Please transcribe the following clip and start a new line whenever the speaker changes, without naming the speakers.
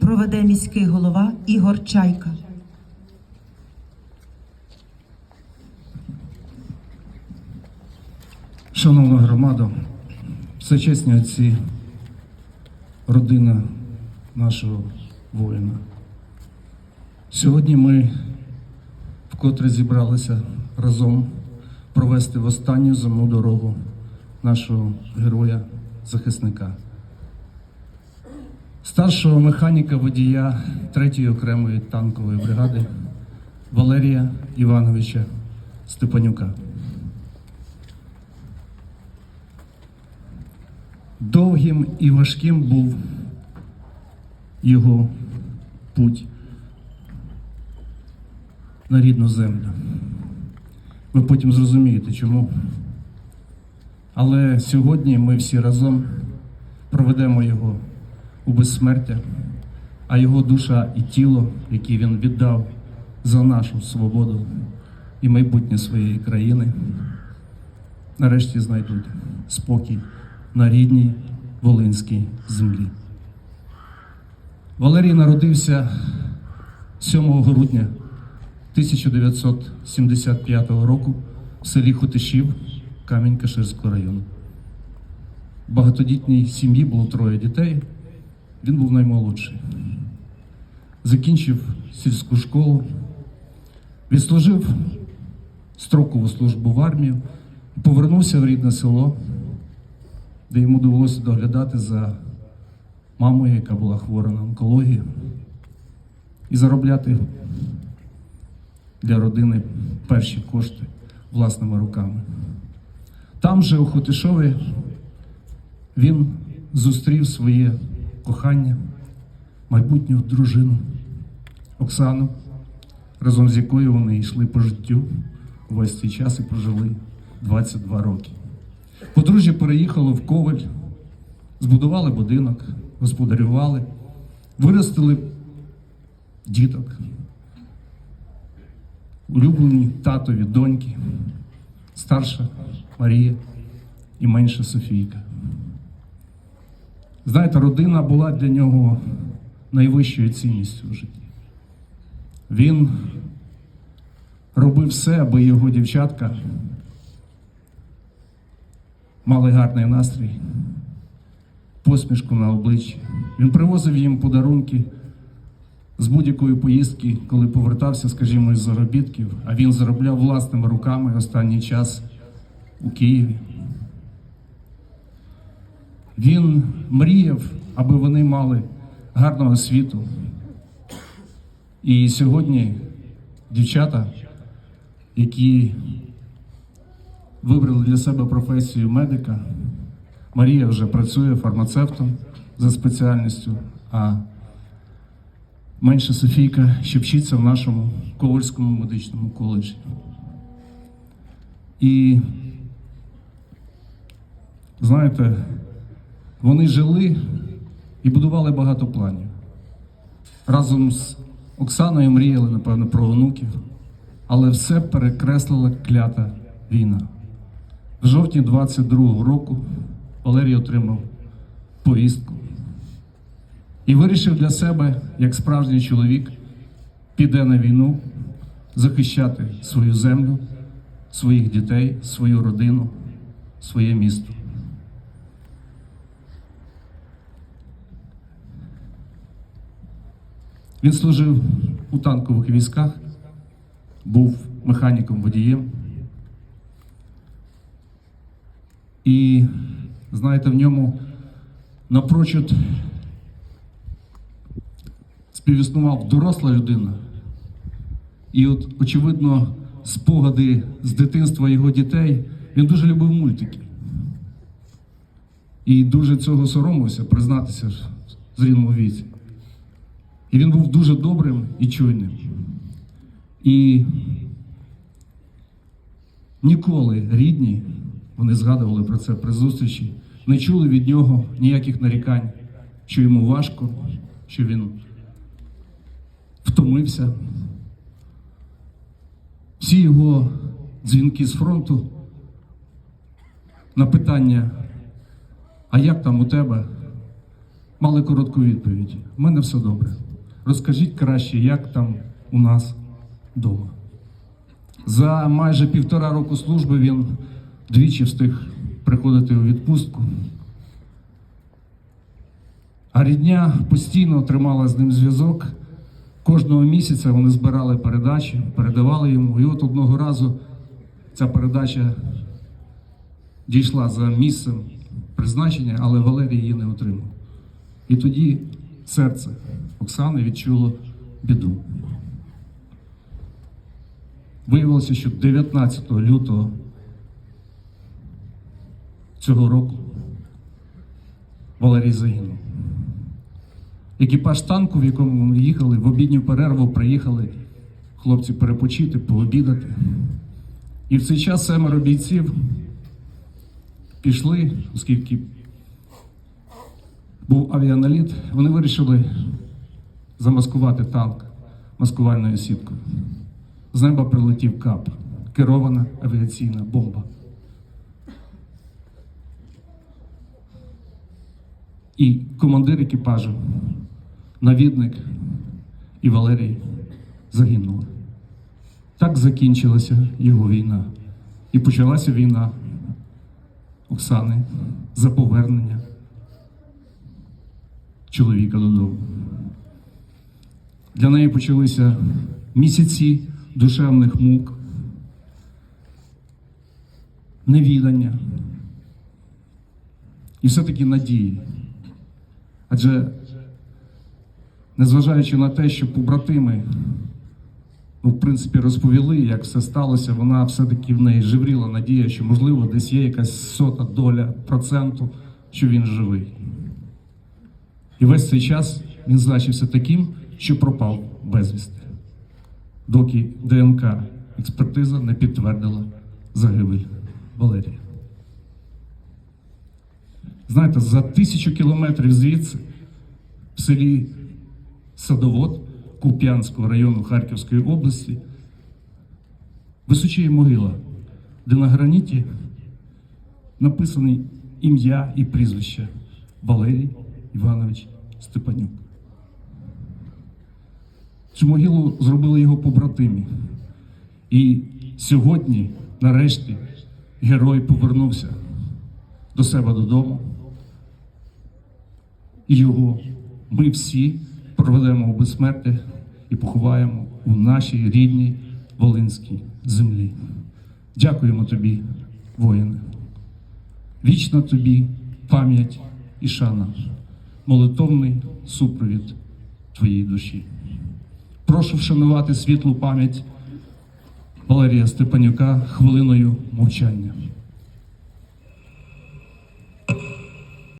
проведе міський голова Ігор Чайка.
Шановна громада, всечесні отці, родина нашого воїна. Сьогодні ми вкотре зібралися разом провести в останню земну дорогу нашого героя-захисника, старшого механіка водія 3-ї окремої танкової бригади Валерія Івановича Степанюка. Довгим і важким був його путь на рідну землю. Ви потім зрозумієте, чому. Але сьогодні ми всі разом проведемо його у безсмертя, а його душа і тіло, які він віддав за нашу свободу і майбутнє своєї країни, нарешті знайдуть спокій на рідній Волинській землі. Валерій народився 7 грудня 1975 року в селі Хотишів Камінь-Каширського району. В багатодітній сім'ї було троє дітей. Він був наймолодший. Закінчив сільську школу, відслужив строкову службу в армію повернувся в рідне село, де йому довелося доглядати за мамою, яка була хвора на онкологію, і заробляти для родини перші кошти власними руками. Там же у Хотишові він зустрів своє кохання, майбутню дружину Оксану, разом з якою вони йшли по життю увесь цей час і прожили 22 роки. Подружжя переїхало в Коваль, збудували будинок, господарювали, виростили діток, улюблені татові доньки, старша Марія і менша Софійка. Знаєте, родина була для нього найвищою цінністю в житті. Він робив все, аби його дівчатка мали гарний настрій, посмішку на обличчі. Він привозив їм подарунки з будь-якої поїздки, коли повертався, скажімо, із заробітків, а він заробляв власними руками останній час у Києві. Він мріяв, аби вони мали гарну освіту. І сьогодні дівчата, які вибрали для себе професію медика, Марія вже працює фармацевтом за спеціальністю, а менша Софійка ще вчиться в нашому Ковальському медичному коледжі. І знаєте, вони жили і будували багато планів. Разом з Оксаною мріяли, напевно, про онуків, але все перекреслила клята війна. В жовтні 22-го року Валерій отримав повістку і вирішив для себе, як справжній чоловік, піде на війну захищати свою землю, своїх дітей, свою родину, своє місто. Він служив у танкових військах, був механіком водієм. І, знаєте, в ньому напрочуд співіснував доросла людина. І от, очевидно, спогади з дитинства його дітей, він дуже любив мультики. І дуже цього соромився, признатися в зрілому віці. І він був дуже добрим і чуйним. І ніколи рідні, вони згадували про це при зустрічі, не чули від нього ніяких нарікань, що йому важко, що він втомився. Всі його дзвінки з фронту на питання, а як там у тебе? мали коротку відповідь. У мене все добре. Розкажіть краще, як там у нас вдома. За майже півтора року служби він двічі встиг приходити у відпустку. А рідня постійно тримала з ним зв'язок. Кожного місяця вони збирали передачі, передавали йому. І от одного разу ця передача дійшла за місцем призначення, але Валерій її не отримав. І тоді серце Оксани відчуло біду. Виявилося, що 19 лютого цього року Валерій загинув. Екіпаж танку, в якому ми їхали, в обідню перерву приїхали хлопці перепочити, пообідати. І в цей час семеро бійців пішли, оскільки був авіаналіт, вони вирішили замаскувати танк маскувальною сіткою. З неба прилетів кап, керована авіаційна бомба. І командир екіпажу, навідник і Валерій загинули. Так закінчилася його війна. І почалася війна Оксани за повернення чоловіка додому. Для неї почалися місяці душевних мук, невідання і все-таки надії. Адже, незважаючи на те, що побратими, ну, в принципі, розповіли, як все сталося, вона все-таки в неї живріла надія, що, можливо, десь є якась сота доля проценту, що він живий. І весь цей час він значився таким, що пропав безвісти, доки ДНК експертиза не підтвердила загибель Валерія. Знаєте, за тисячу кілометрів звідси, в селі Садовод Куп'янського району Харківської області, височіє могила, де на граніті написані ім'я і прізвище Валерій Іванович Степанюк. Цю могилу зробили його побратимі. І сьогодні, нарешті, герой повернувся до себе додому. І його ми всі проведемо у безсмерті і поховаємо у нашій рідній Волинській землі. Дякуємо тобі, воїне. Вічна тобі пам'ять і шана, молитовний супровід твоєї душі. Прошу вшанувати світлу пам'ять Валерія Степанюка хвилиною мовчання.